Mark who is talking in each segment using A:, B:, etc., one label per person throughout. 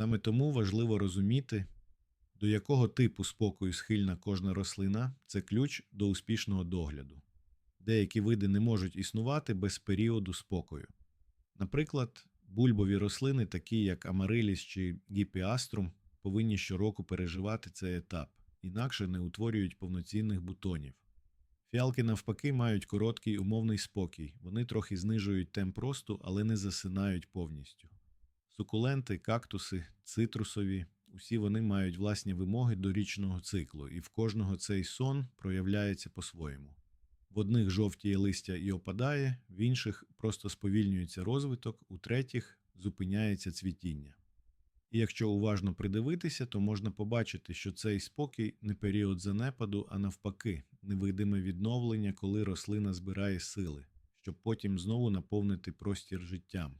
A: Саме тому важливо розуміти, до якого типу спокою схильна кожна рослина це ключ до успішного догляду. Деякі види не можуть існувати без періоду спокою. Наприклад, бульбові рослини, такі як амариліс чи гіпіаструм, повинні щороку переживати цей етап, інакше не утворюють повноцінних бутонів. Фіалки, навпаки, мають короткий умовний спокій. Вони трохи знижують темп росту, але не засинають повністю. Сукуленти, кактуси, цитрусові усі вони мають власні вимоги до річного циклу, і в кожного цей сон проявляється по-своєму. В одних жовтіє листя і опадає, в інших просто сповільнюється розвиток, у третіх зупиняється цвітіння. І якщо уважно придивитися, то можна побачити, що цей спокій не період занепаду, а навпаки, невидиме відновлення, коли рослина збирає сили, щоб потім знову наповнити простір життям.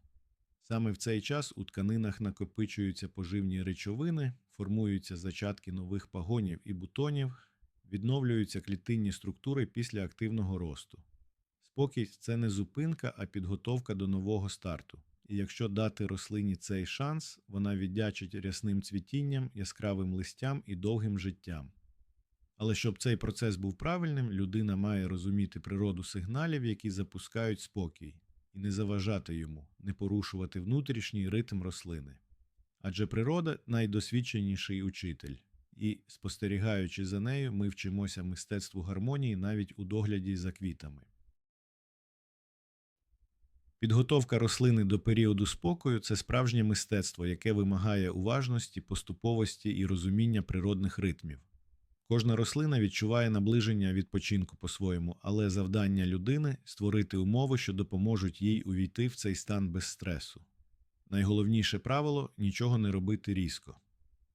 A: Саме в цей час у тканинах накопичуються поживні речовини, формуються зачатки нових пагонів і бутонів, відновлюються клітинні структури після активного росту. Спокій це не зупинка, а підготовка до нового старту. І якщо дати рослині цей шанс, вона віддячить рясним цвітінням, яскравим листям і довгим життям. Але щоб цей процес був правильним, людина має розуміти природу сигналів, які запускають спокій, і не заважати йому, не порушувати внутрішній ритм рослини. Адже природа найдосвідченіший учитель, і, спостерігаючи за нею, ми вчимося мистецтву гармонії навіть у догляді за квітами. Підготовка рослини до періоду спокою це справжнє мистецтво, яке вимагає уважності, поступовості і розуміння природних ритмів. Кожна рослина відчуває наближення відпочинку по-своєму, але завдання людини створити умови, що допоможуть їй увійти в цей стан без стресу. Найголовніше правило нічого не робити різко.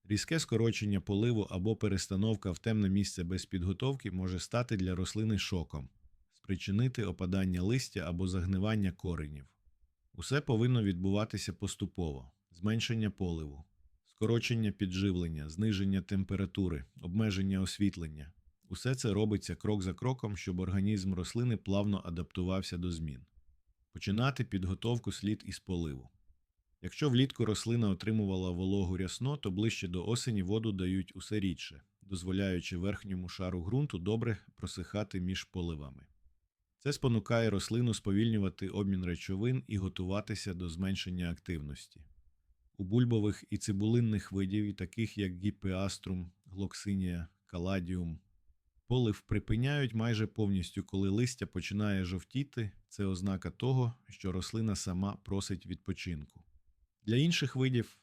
A: Різке скорочення поливу або перестановка в темне місце без підготовки може стати для рослини шоком, спричинити опадання листя або загнивання коренів. Усе повинно відбуватися поступово: зменшення поливу, скорочення підживлення, зниження температури, обмеження освітлення. Усе це робиться крок за кроком, щоб організм рослини плавно адаптувався до змін. Починати підготовку слід із поливу. Якщо влітку рослина отримувала вологу рясно, то ближче до осені воду дають усе рідше, дозволяючи верхньому шару ґрунту добре просихати між поливами. Це спонукає рослину сповільнювати обмін речовин і готуватися до зменшення активності. У бульбових і цибулинних видів, таких як гіпеаструм, глоксинія, каладіум, полив припиняють майже повністю, коли листя починає жовтіти, це ознака того, що рослина сама просить відпочинку. Для інших видів,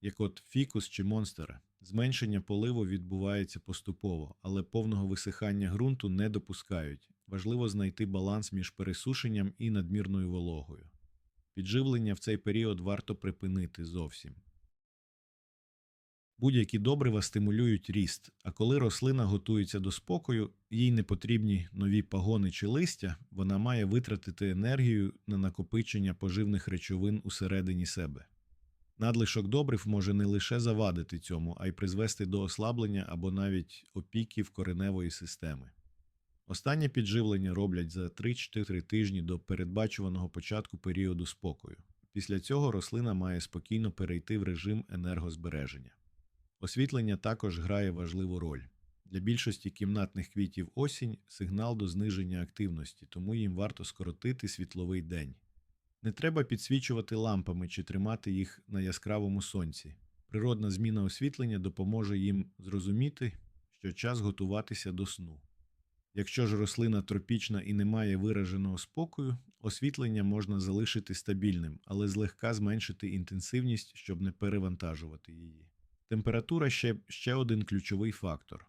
A: як от фікус чи монстера, зменшення поливу відбувається поступово, але повного висихання ґрунту не допускають. Важливо знайти баланс між пересушенням і надмірною вологою. Підживлення в цей період варто припинити зовсім. Будь-які добрива стимулюють ріст, а коли рослина готується до спокою, їй не потрібні нові пагони чи листя, вона має витратити енергію на накопичення поживних речовин усередині себе. Надлишок добрив може не лише завадити цьому, а й призвести до ослаблення або навіть опіків кореневої системи. Останнє підживлення роблять за 3-4 тижні до передбачуваного початку періоду спокою. Після цього рослина має спокійно перейти в режим енергозбереження. Освітлення також грає важливу роль. Для більшості кімнатних квітів осінь сигнал до зниження активності, тому їм варто скоротити світловий день. Не треба підсвічувати лампами чи тримати їх на яскравому сонці. Природна зміна освітлення допоможе їм зрозуміти, що час готуватися до сну. Якщо ж рослина тропічна і не має вираженого спокою, освітлення можна залишити стабільним, але злегка зменшити інтенсивність, щоб не перевантажувати її. Температура ще, ще один ключовий фактор.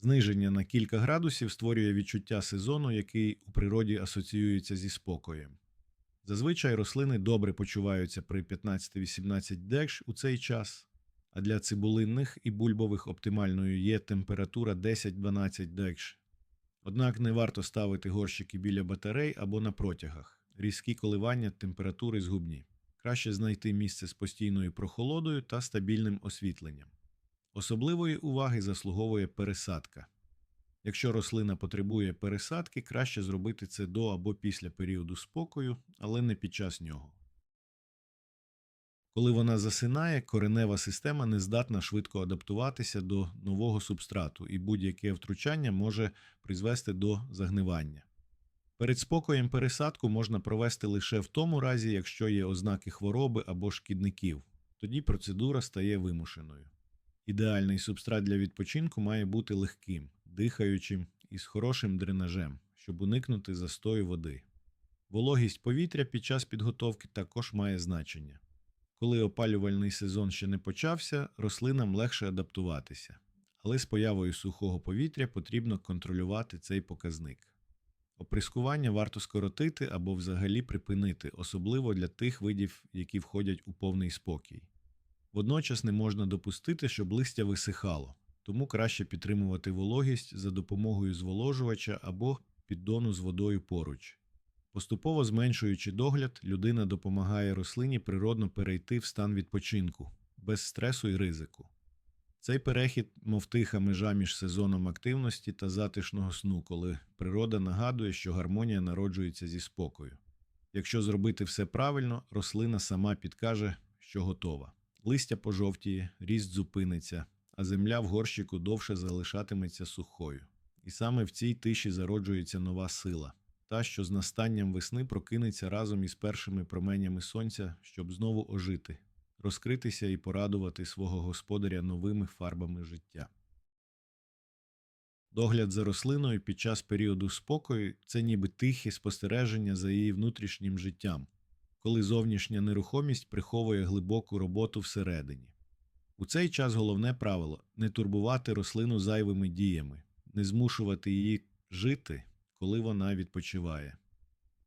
A: Зниження на кілька градусів створює відчуття сезону, який у природі асоціюється зі спокоєм. Зазвичай рослини добре почуваються при 15-18 декш у цей час, а для цибулинних і бульбових оптимальною є температура 10-12 декш. Однак не варто ставити горщики біля батарей або на протягах. Різкі коливання температури згубні. Краще знайти місце з постійною прохолодою та стабільним освітленням. Особливої уваги заслуговує пересадка. Якщо рослина потребує пересадки, краще зробити це до або після періоду спокою, але не під час нього. Коли вона засинає, коренева система не здатна швидко адаптуватися до нового субстрату, і будь-яке втручання може призвести до загнивання. Перед спокоєм пересадку можна провести лише в тому разі, якщо є ознаки хвороби або шкідників. Тоді процедура стає вимушеною. Ідеальний субстрат для відпочинку має бути легким, дихаючим і з хорошим дренажем, щоб уникнути застою води. Вологість повітря під час підготовки також має значення. Коли опалювальний сезон ще не почався, рослинам легше адаптуватися, але з появою сухого повітря потрібно контролювати цей показник. Оприскування варто скоротити або взагалі припинити, особливо для тих видів, які входять у повний спокій. Водночас не можна допустити, щоб листя висихало, тому краще підтримувати вологість за допомогою зволожувача або піддону з водою поруч. Поступово зменшуючи догляд, людина допомагає рослині природно перейти в стан відпочинку, без стресу і ризику. Цей перехід, мов тиха межа між сезоном активності та затишного сну, коли природа нагадує, що гармонія народжується зі спокою. Якщо зробити все правильно, рослина сама підкаже, що готова. Листя пожовтіє, ріст зупиниться, а земля в горщику довше залишатиметься сухою. І саме в цій тиші зароджується нова сила, та, що з настанням весни прокинеться разом із першими променями сонця, щоб знову ожити, розкритися і порадувати свого господаря новими фарбами життя. Догляд за рослиною під час періоду спокою це ніби тихе спостереження за її внутрішнім життям, коли зовнішня нерухомість приховує глибоку роботу всередині. У цей час головне правило не турбувати рослину зайвими діями, не змушувати її жити, коли вона відпочиває.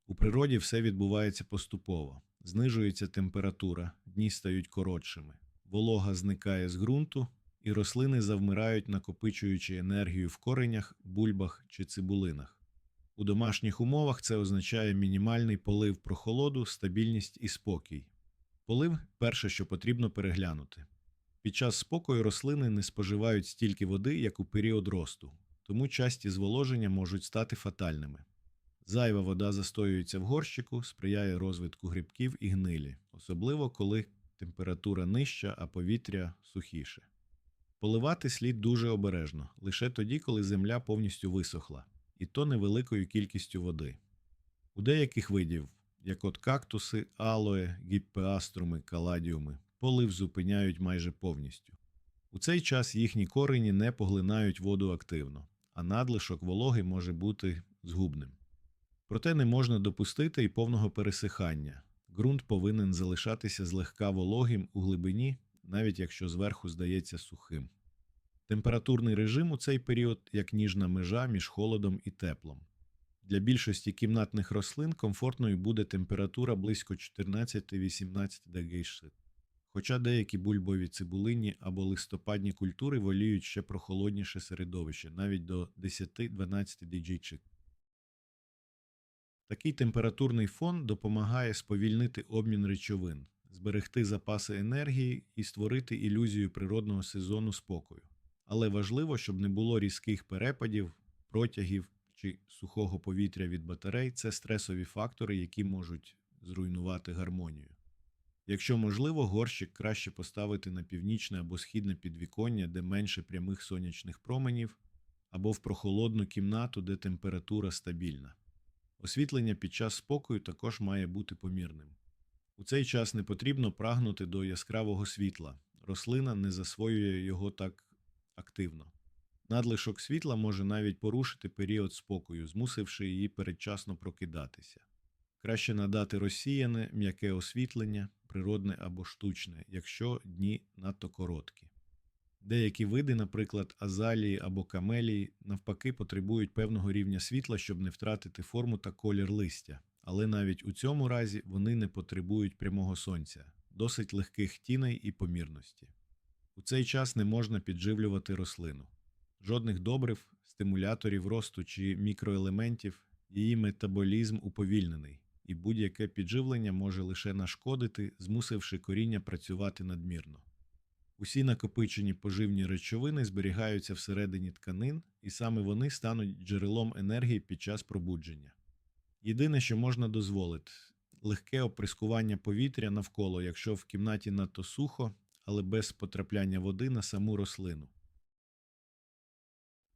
A: У природі все відбувається поступово, знижується температура, дні стають коротшими, волога зникає з ґрунту, і рослини завмирають, накопичуючи енергію в коренях, бульбах чи цибулинах. У домашніх умовах це означає мінімальний полив прохолоду, стабільність і спокій. Полив перше, що потрібно переглянути. Під час спокою рослини не споживають стільки води, як у період росту, тому часті зволоження можуть стати фатальними. Зайва вода застоюється в горщику, сприяє розвитку грибків і гнилі, особливо коли температура нижча, а повітря сухіше. Поливати слід дуже обережно, лише тоді, коли земля повністю висохла, і то невеликою кількістю води. У деяких видів, як от кактуси, алоє, гіппеаструми, каладіуми, полив зупиняють майже повністю. У цей час їхні корені не поглинають воду активно, а надлишок вологи може бути згубним. Проте не можна допустити і повного пересихання. Ґрунт повинен залишатися злегка вологим у глибині, навіть якщо зверху здається сухим. Температурний режим у цей період як ніжна межа між холодом і теплом. Для більшості кімнатних рослин комфортною буде температура близько 14-18 дегейшит. Хоча деякі бульбові цибулинні або листопадні культури воліють ще прохолодніше середовище, навіть до 10-12 діджейчик. Такий температурний фон допомагає сповільнити обмін речовин, зберегти запаси енергії і створити ілюзію природного сезону спокою. Але важливо, щоб не було різких перепадів, протягів чи сухого повітря від батарей це стресові фактори, які можуть зруйнувати гармонію. Якщо можливо, горщик краще поставити на північне або східне підвіконня, де менше прямих сонячних променів, або в прохолодну кімнату, де температура стабільна. Освітлення під час спокою також має бути помірним. У цей час не потрібно прагнути до яскравого світла, рослина не засвоює його так активно. Надлишок світла може навіть порушити період спокою, змусивши її передчасно прокидатися. Краще надати розсіяне, м'яке освітлення, природне або штучне, якщо дні надто короткі. Деякі види, наприклад, азалії або камелії, навпаки, потребують певного рівня світла, щоб не втратити форму та колір листя, але навіть у цьому разі вони не потребують прямого сонця, досить легких тіней і помірності. У цей час не можна підживлювати рослину. Жодних добрив, стимуляторів росту чи мікроелементів, її метаболізм уповільнений, і будь-яке підживлення може лише нашкодити, змусивши коріння працювати надмірно. Усі накопичені поживні речовини зберігаються всередині тканин, і саме вони стануть джерелом енергії під час пробудження. Єдине, що можна дозволити легке оприскування повітря навколо, якщо в кімнаті надто сухо, але без потрапляння води на саму рослину.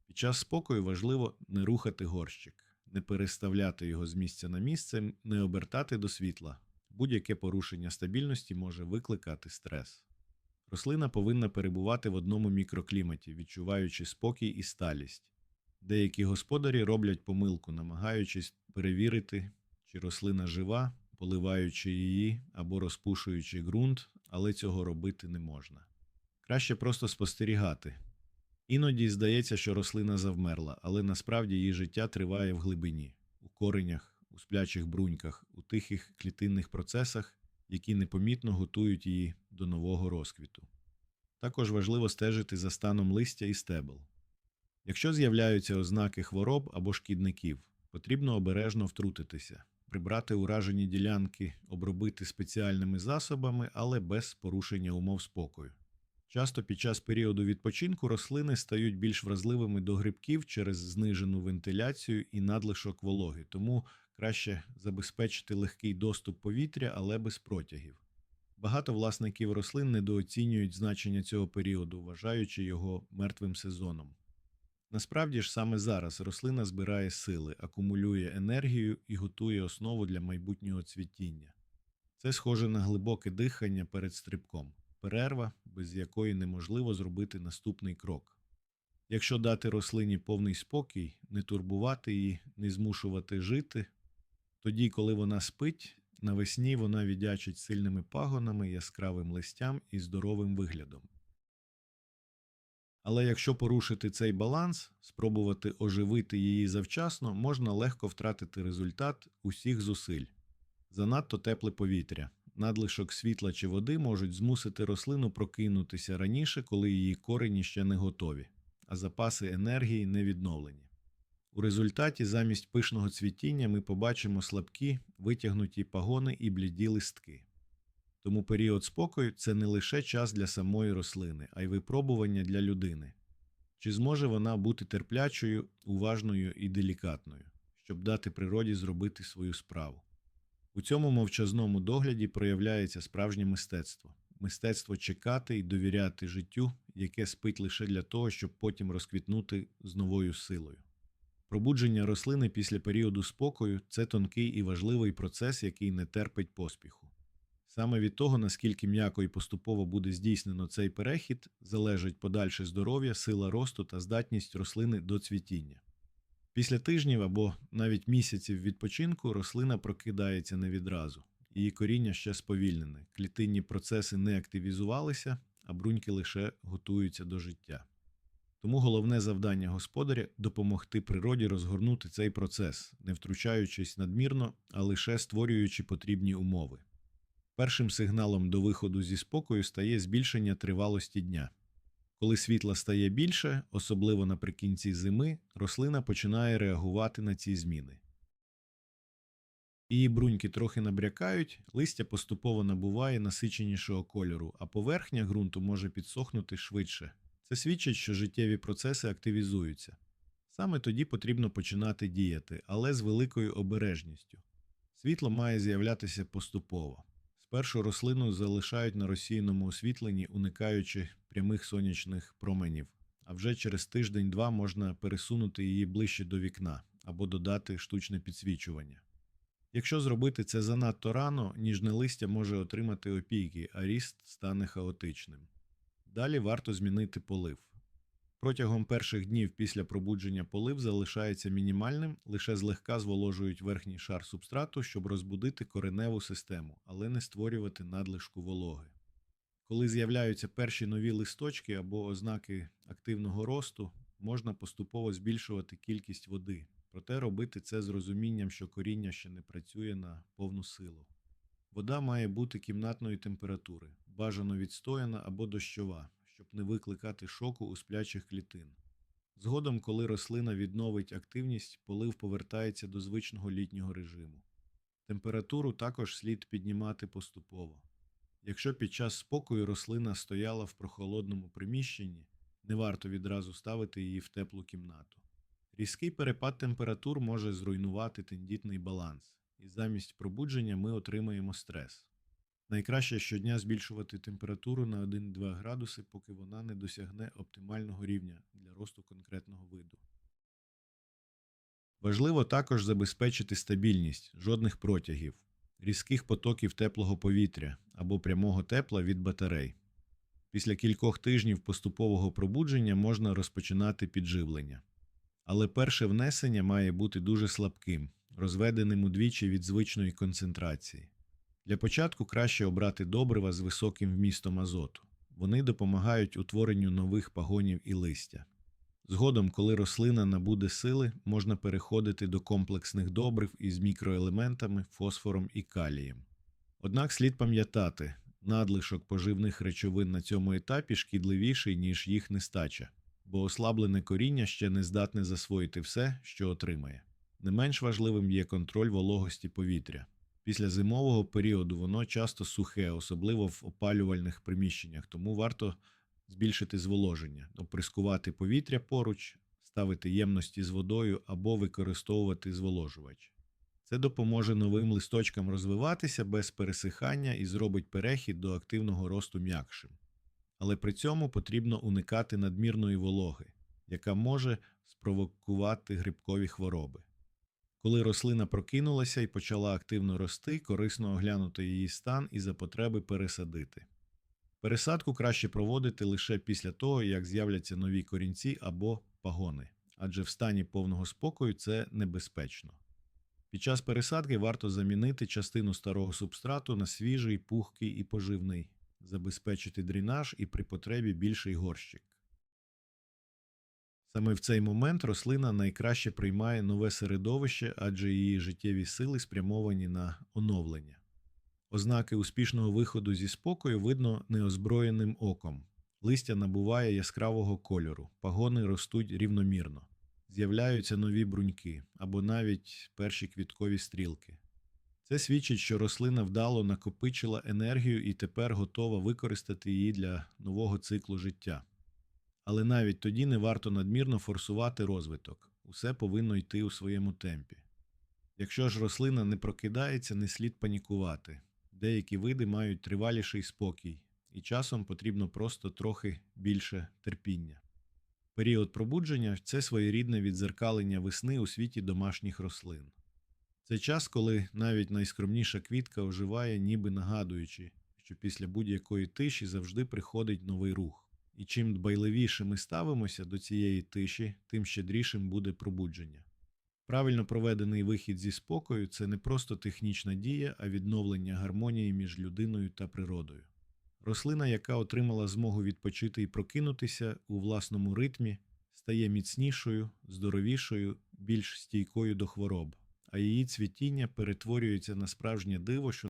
A: Під час спокою важливо не рухати горщик, не переставляти його з місця на місце, не обертати до світла. Будь-яке порушення стабільності може викликати стрес. Рослина повинна перебувати в одному мікрокліматі, відчуваючи спокій і сталість. Деякі господарі роблять помилку, намагаючись перевірити, чи рослина жива, поливаючи її або розпушуючи ґрунт, але цього робити не можна. Краще просто спостерігати. Іноді здається, що рослина завмерла, але насправді її життя триває в глибині, у коренях, у сплячих бруньках, у тихих клітинних процесах, які непомітно готують її до нового розквіту. Також важливо стежити за станом листя і стебел. Якщо з'являються ознаки хвороб або шкідників, потрібно обережно втрутитися, прибрати уражені ділянки, обробити спеціальними засобами, але без порушення умов спокою. Часто під час періоду відпочинку рослини стають більш вразливими до грибків через знижену вентиляцію і надлишок вологи, тому краще забезпечити легкий доступ повітря, але без протягів. Багато власників рослин недооцінюють значення цього періоду, вважаючи його мертвим сезоном. Насправді ж саме зараз рослина збирає сили, акумулює енергію і готує основу для майбутнього цвітіння. Це схоже на глибоке дихання перед стрибком, перерва, без якої неможливо зробити наступний крок. Якщо дати рослині повний спокій, не турбувати її, не змушувати жити, тоді, коли вона спить, навесні вона віддячить сильними пагонами, яскравим листям і здоровим виглядом. Але якщо порушити цей баланс, спробувати оживити її завчасно, можна легко втратити результат усіх зусиль. Занадто тепле повітря, надлишок світла чи води можуть змусити рослину прокинутися раніше, коли її корені ще не готові, а запаси енергії не відновлені. У результаті замість пишного цвітіння ми побачимо слабкі, витягнуті пагони і бліді листки. Тому період спокою це не лише час для самої рослини, а й випробування для людини. Чи зможе вона бути терплячою, уважною і делікатною, щоб дати природі зробити свою справу? У цьому мовчазному догляді проявляється справжнє мистецтво мистецтво чекати і довіряти життю, яке спить лише для того, щоб потім розквітнути з новою силою. Пробудження рослини після періоду спокою це тонкий і важливий процес, який не терпить поспіху. Саме від того, наскільки м'яко і поступово буде здійснено цей перехід, залежить подальше здоров'я, сила росту та здатність рослини до цвітіння. Після тижнів або навіть місяців відпочинку рослина прокидається не відразу, її коріння ще сповільнене, клітинні процеси не активізувалися, а бруньки лише готуються до життя. Тому головне завдання господаря допомогти природі розгорнути цей процес, не втручаючись надмірно, а лише створюючи потрібні умови. Першим сигналом до виходу зі спокою стає збільшення тривалості дня. Коли світла стає більше, особливо наприкінці зими, рослина починає реагувати на ці зміни. Її бруньки трохи набрякають, листя поступово набуває насиченішого кольору, а поверхня ґрунту може підсохнути швидше. Це свідчить, що життєві процеси активізуються. Саме тоді потрібно починати діяти, але з великою обережністю. Світло має з'являтися поступово. Спершу рослину залишають на розсіяному освітленні, уникаючи прямих сонячних променів, а вже через тиждень-два можна пересунути її ближче до вікна або додати штучне підсвічування. Якщо зробити це занадто рано, ніжне листя може отримати опійки, а ріст стане хаотичним. Далі варто змінити полив. Протягом перших днів після пробудження полив залишається мінімальним, лише злегка зволожують верхній шар субстрату, щоб розбудити кореневу систему, але не створювати надлишку вологи. Коли з'являються перші нові листочки або ознаки активного росту, можна поступово збільшувати кількість води, проте робити це з розумінням, що коріння ще не працює на повну силу. Вода має бути кімнатної температури, бажано відстояна або дощова, щоб не викликати шоку у сплячих клітин. Згодом, коли рослина відновить активність, полив повертається до звичного літнього режиму. Температуру також слід піднімати поступово. Якщо під час спокою рослина стояла в прохолодному приміщенні, не варто відразу ставити її в теплу кімнату. Різкий перепад температур може зруйнувати тендітний баланс, і замість пробудження ми отримаємо стрес. Найкраще щодня збільшувати температуру на 1-2 градуси, поки вона не досягне оптимального рівня для росту конкретного виду. Важливо також забезпечити стабільність, жодних протягів, різких потоків теплого повітря або прямого тепла від батарей. Після кількох тижнів поступового пробудження можна розпочинати підживлення. Але перше внесення має бути дуже слабким, розведеним удвічі від звичної концентрації. Для початку краще обрати добрива з високим вмістом азоту. Вони допомагають утворенню нових пагонів і листя. Згодом, коли рослина набуде сили, можна переходити до комплексних добрив із мікроелементами, фосфором і калієм. Однак слід пам'ятати, надлишок поживних речовин на цьому етапі шкідливіший, ніж їх нестача, бо ослаблене коріння ще не здатне засвоїти все, що отримає. Не менш важливим є контроль вологості повітря. Після зимового періоду воно часто сухе, особливо в опалювальних приміщеннях, тому варто збільшити зволоження, оприскувати повітря поруч, ставити ємності з водою або використовувати зволожувач. Це допоможе новим листочкам розвиватися без пересихання і зробить перехід до активного росту м'якшим. Але при цьому потрібно уникати надмірної вологи, яка може спровокувати грибкові хвороби. Коли рослина прокинулася і почала активно рости, корисно оглянути її стан і за потреби пересадити. Пересадку краще проводити лише після того, як з'являться нові корінці або пагони, адже в стані повного спокою це небезпечно. Під час пересадки варто замінити частину старого субстрату на свіжий, пухкий і поживний, забезпечити дренаж і при потребі більший горщик. Саме в цей момент рослина найкраще приймає нове середовище, адже її життєві сили спрямовані на оновлення. Ознаки успішного виходу зі спокою видно неозброєним оком. Листя набуває яскравого кольору, пагони ростуть рівномірно, з'являються нові бруньки або навіть перші квіткові стрілки. Це свідчить, що рослина вдало накопичила енергію і тепер готова використати її для нового циклу життя. Але навіть тоді не варто надмірно форсувати розвиток, усе повинно йти у своєму темпі. Якщо ж рослина не прокидається, не слід панікувати. Деякі види мають триваліший спокій, і часом потрібно просто трохи більше терпіння. Період пробудження це своєрідне відзеркалення весни у світі домашніх рослин. Це час, коли навіть найскромніша квітка оживає, ніби нагадуючи, що після будь-якої тиші завжди приходить новий рух. І чим дбайливіше ми ставимося до цієї тиші, тим щедрішим буде пробудження. Правильно проведений вихід зі спокою це не просто технічна дія, а відновлення гармонії між людиною та природою. Рослина, яка отримала змогу відпочити і прокинутися у власному ритмі, стає міцнішою, здоровішою, більш стійкою до хвороб, а її цвітіння перетворюється на справжнє диво, що